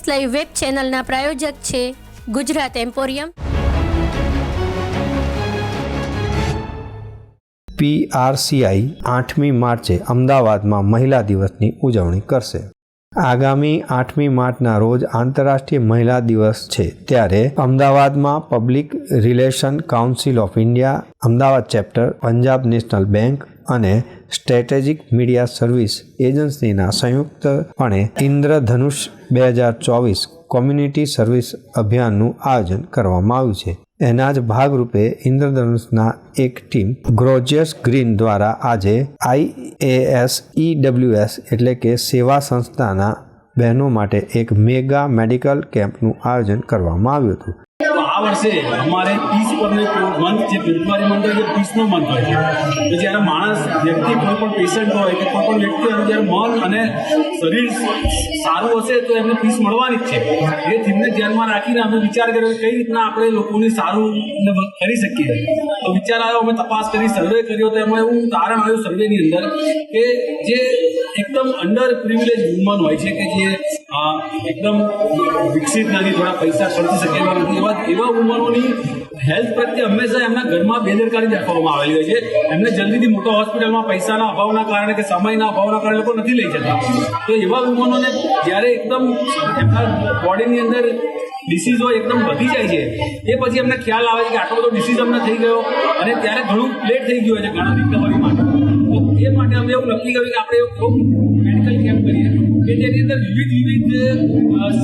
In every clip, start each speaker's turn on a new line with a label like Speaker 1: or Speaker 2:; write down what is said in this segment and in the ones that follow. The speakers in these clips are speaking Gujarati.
Speaker 1: એસ લાઈવ વેબ ચેનલના પ્રાયોજક છે ગુજરાત એમ્પોરિયમ.
Speaker 2: પીઆરસીઆઈ આઠમી માર્ચે અમદાવાદમાં મહિલા દિવસની ઉજવણી કરશે. આગામી આઠમી માર્ચના રોજ આંતરરાષ્ટ્રીય મહિલા દિવસ છે ત્યારે અમદાવાદમાં public relation council of India, Ahmedabad chapter, Punjab national bank અને સ્ટ્રેટેજિક મીડિયા સર્વિસ એજન્સીના સંયુક્તપણે ઇન્દ્રધનુષ બે હજાર ચોવીસ કોમ્યુનિટી સર્વિસ અભિયાનનું આયોજન કરવામાં આવ્યું છે. એના જ ભાગરૂપે ઇન્દ્રધનુષના એક ટીમ ગ્રોજિયસ ગ્રીન દ્વારા આજે આઈએએસ ઈડબ્લ્યુએસ એટલે કે સેવા સંસ્થાના બહેનો માટે એક મેગા મેડિકલ કેમ્પનું આયોજન કરવામાં આવ્યું હતું.
Speaker 3: આ વર્ષે અમારે પીસ પરનો મંથ જે બીમારી મંડળ જે પીસનો મંથ હોય છે. તો જ્યારે માણસ વ્યક્તિ કોઈ પણ પેશન્ટ હોય કે કોઈ પણ વ્યક્તિ હોય જ્યારે મન અને શરીર સારું હશે તો એમને પીસ મળવાની જ છે. એ થીમને ધ્યાનમાં રાખીને અમે વિચાર કર્યો કઈ રીતના આપણે લોકોને સારું કરી શકીએ. તો વિચાર આવ્યો, અમે તપાસ કરી સર્વે કર્યો તો એમાં એવું તારણ આવ્યું સર્વેની અંદર કે જે એકદમ અંડર પ્રિવિલેજ વુમન હોય છે કે જે એકદમ વિકસિત નથી થોડા પૈસા ખર્ચી શકે એવા નથી. એવા એવા ઉંમરોની હેલ્થ પ્રત્યે હંમેશા એમના ઘરમાં બેદરકારી રાખવામાં આવેલી હોય છે. એમને જલ્દીથી મોટા હોસ્પિટલમાં પૈસાના અભાવના કારણે કે સમયના અભાવના કારણે લોકો નથી લઈ જતા. તો એવા ઉંમરોને જ્યારે એકદમ એમના બોડીની અંદર ડિસીઝો એકદમ વધી જાય છે, એ પછી એમને ખ્યાલ આવે છે કે આટલો બધો ડિસીઝ અમને થઈ ગયો અને ત્યારે ઘણું લેટ થઈ ગયું છે ઘણા રિકવરી માટે. તો એ માટે અમે એવું નક્કી કર્યું કે આપણે એવું મેડિકલ કેમ્પ કરીએ. કે જેની અંદર વિવિધ વિવિધ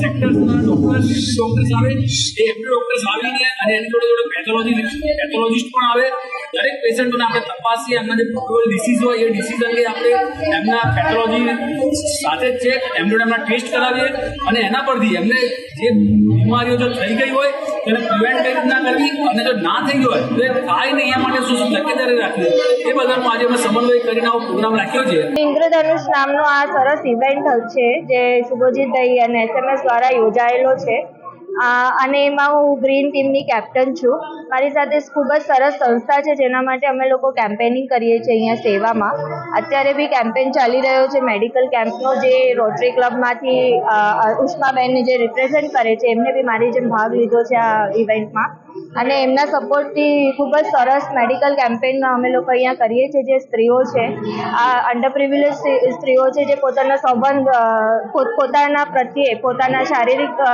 Speaker 3: સેક્ટર્સના ડોક્ટર્સ ડોક્ટર્સ આવે. એ એમડી ડોક્ટર્સ આવીને અને એની જોડે જોડે પેથોલોજી પેથોલોજીસ્ટ પણ આવે. દરેક પેશન્ટોને આપણે તપાસીએ. એમના જે પ્રોબેબલ ડિસીઝ હોય, એ ડિસીઝ અંગે આપણે એમના પેથોલોજી સાથે છે. એમ જોડે એમના ટેસ્ટ કરાવીએ અને એના પરથી એમને જે બીમારીઓ જો થઈ ગઈ હોય તેને પ્રિવેન્ટ કઈ રીતના કરવી અને જો ના થઈ ગઈ હોય, તો એ થાય નહીં એ માટે શું શું તકેદારી રાખવી? એ બધાનું આજે અમે સમન્વય કરીને આવો પ્રોગ્રામ રાખ્યો છે.
Speaker 4: ઇન્દ્રધનુષ નામનો આ સરસ ઇવેન્ટ છે, જે શુભજીતભાઈ અને એસએમએસ દ્વારા યોજાયેલો છે. અને એમાં હું ગ્રીન ટીમની કેપ્ટન છું. મારી સાથે ખૂબ જ સરસ સંસ્થા છે જેના માટે અમે લોકો કેમ્પેનિંગ કરીએ છીએ અહીંયા સેવામાં. અત્યારે બી કેમ્પેન ચાલી રહ્યો છે મેડિકલ કેમ્પનો જે રોટરી ક્લબમાંથી અ, જે રિપ્રેઝેન્ટ કરે છે એમને બી મારી જેમ ભાગ લીધો છે આ ઇવેન્ટમાં અને એમના સપોર્ટથી ખૂબ જ સરસ મેડિકલ કેમ્પેનમાં અમે લોકો અહીંયા કરીએ છીએ, જે સ્ત્રીઓ છે. આ અંડર પ્રિવિલેજ સ્ત્રીઓ છે જે પોતાના સંબંધ પોત, પોતાના પ્રત્યે, પોતાના શારીરિક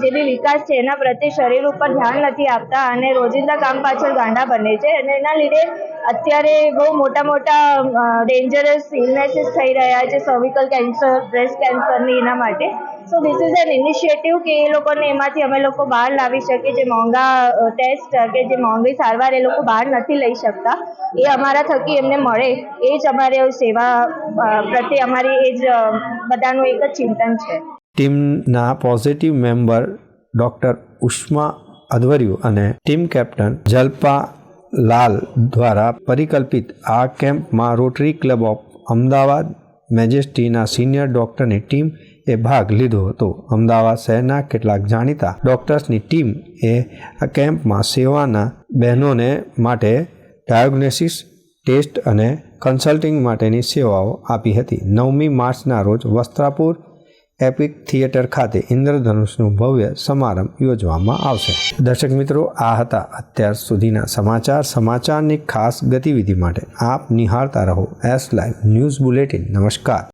Speaker 4: જે બી વિકાસ છે એના પ્રત્યે શરીર ઉપર ધ્યાન નથી આપતા અને રોજિંદા કામ પાછળ ગાંડા બને છે અને એના લીધે અત્યારે બહુ મોટા મોટા ડેન્જરસ ઇલનેસીસ થઈ રહ્યા છે સર્વિકલ કેન્સર બ્રેસ્ટ કેન્સરની એના માટે. So this is an initiative કે એ લોકોને એમાંથી અમે લોકો બહાર લાવી શકીએ. જે મોંઘા ટેસ્ટ કે જે મોંઘી સારવાર એ લોકો બહાર નથી લઈ શકતા. એ અમારા થકી એમને મળે. એ જ અમારે સેવા પ્રત્યે અમારી એ જ બધાનું એક જ ચિંતન છે.
Speaker 2: ટીમના પોઝિટિવ મેમ્બર ડૉક્ટર ઉષ્મા અધવર્યુ અને ટીમ કેપ્ટન જલ્પા લાલ દ્વારા પરિકલ્પિત આ કેમ્પમાં રોટરી ક્લબ ઓફ અમદાવાદ મેજેસ્ટીના સિનિયર ડૉક્ટરની ટીમ એ ભાગ લીધો હતો. અમદાવાદ શહેરના કેટલાક જાણીતા ડૉક્ટર્સની ટીમ એ આ કેમ્પમાં સેવાના બહેનોને માટે ડાયોગ્નોસિસ ટેસ્ટ અને કન્સલ્ટિંગ માટેની સેવાઓ આપી હતી. નવમી માર્ચના રોજ વસ્ત્રાપુર એપિક થિયેટર ખાતે ઇન્દ્રધનુષનું ભવ્ય સમારંભ યોજવામાં આવશે. દર્શક મિત્રો, આ હતા અત્યાર સુધીના સમાચાર. સમાચારની ખાસ ગતિવિધિ માટે આપ નિહાળતા રહો એસ લાઈવ ન્યૂઝ બુલેટિન નમસ્કાર.